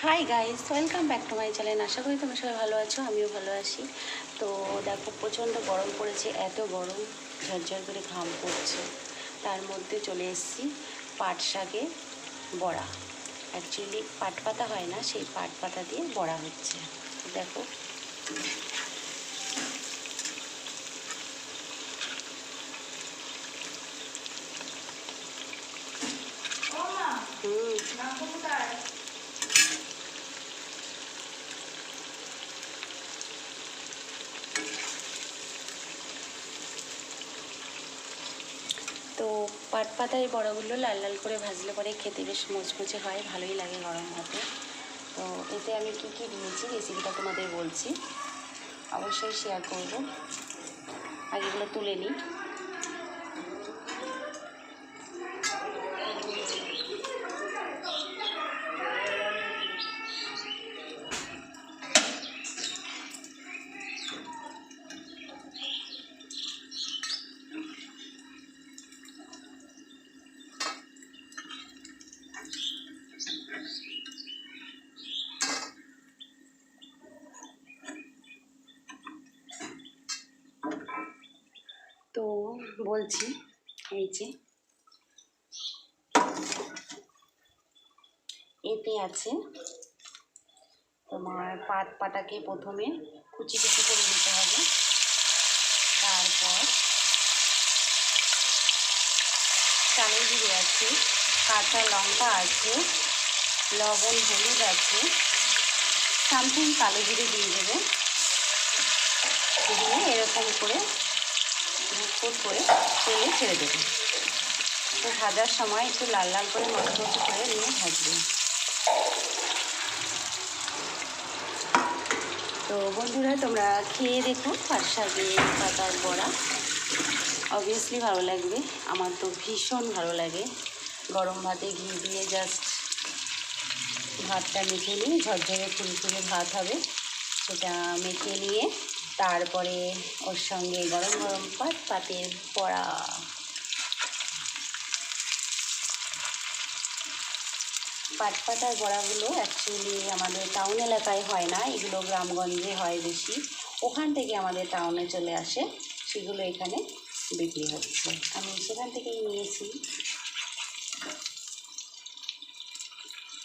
Hi guys welcome back to my channel আশা করি তোমরা সবাই ভালো আছো, আমিও ভালো আছি। তো দেখো, প্রচণ্ড গরম পড়েছে, এত গরম, ঝরঝর করে ঘাম পড়ছে। তার মধ্যে চলে এসেছি পাট শাকে বড়া। অ্যাকচুয়ালি পাট পাতা হয় না, সেই পাট পাতা দিয়ে বড়া হচ্ছে। দেখো হুম তো পাট পাতায় বড়াগুলো লাল লাল করে ভাজলে পরে খেতে বেশ মুচমুচে হয়, ভালোই লাগে গরম ভাতে। তো এতে আমি কি কি দিয়েছি রেসিপিটা তোমাদের বলছি। অবশ্যই শেয়ার করব। আর এগুলো তুলে নিই। তো বলছি, এই যে। এতে আছে তোমার পাত পাতাকে প্রথমে কুচি কুচি করে নিতে হবে। তারপর চালের জিরে আছে, কাঁচা লঙ্কা আছে, লবণ, হলুদ আছে, সামথিং কালো জিরে দিয়ে দেবে। দিয়ে এরকম করে ফুট করে তেলে ছেড়ে দেবে। তো ভাজার সময় একটু লাল লাল করে মচমচে করে নিয়ে ভাজবে। তো বন্ধুরা, তোমরা খেয়ে দেখো পাট শাকে পাতার বড়া। অবভিয়াসলি ভালো লাগবে। আমার তো ভীষণ ভালো লাগে। গরম ভাতে ঘি দিয়ে জাস্ট ভাতটা মেখে নিয়ে ঝরঝরে ফুলফুলে ভাত হবে। সেটা মেখে নিয়ে তারপরে ওর সঙ্গে গরম গরম পাট পাতের পড়া পাট পাতার বড়াগুলো অ্যাকচুয়ালি আমাদের টাউন এলাকায় হয় না, এগুলো গ্রামগঞ্জে হয় বেশি। ওখান থেকে আমাদের টাউনে চলে আসে, সেগুলো এখানে বিক্রি হচ্ছে। আমি সেখান থেকেই নিয়েছি।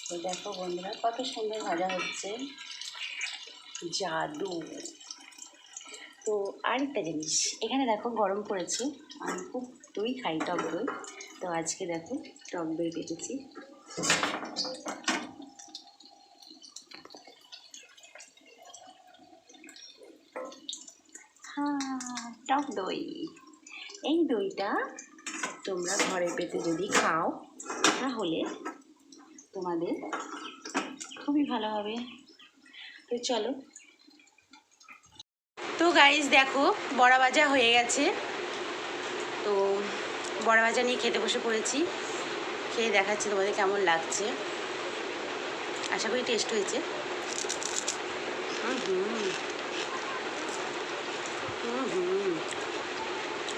তো দেখো বন্ধুরা, কত সুন্দর ভাজা হচ্ছে। জাদু। তো আরেকটা জিনিস, এখানে দেখো গরম পড়েছে আমি খুব দই খাই টক দই। তো আজকে দেখো টক দই কেটেছি। হ্যাঁ টক দই। এই দইটা তোমরা ঘরে পেতে যদি খাও, তাহলে তোমাদের খুবই ভালো হবে। তো চলো তো গাইজ দেখো, বড়া ভাজা হয়ে গেছে। তো বড়া ভাজা নিয়ে খেতে বসে পড়েছি। খেয়ে দেখাচ্ছি তোমাদের কেমন লাগছে। আশা করি টেস্ট হয়েছে।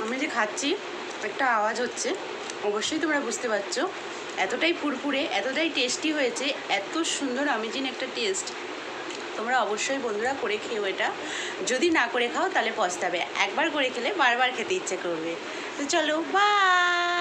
আমি যে খাচ্ছি, একটা আওয়াজ হচ্ছে। অবশ্যই তোমরা বুঝতে পারছ। এতটাই ফুরফুরে, এতটাই টেস্টি হয়েছে, এত সুন্দর আমেজিন একটা টেস্ট তোমরা অবশ্যই বন্ধুরা করে খেও এটা। যদি না করে খাও, তাহলে পস্তাবে। একবার করে খেলে বারবার খেতে ইচ্ছে করবে। তো চলো বাই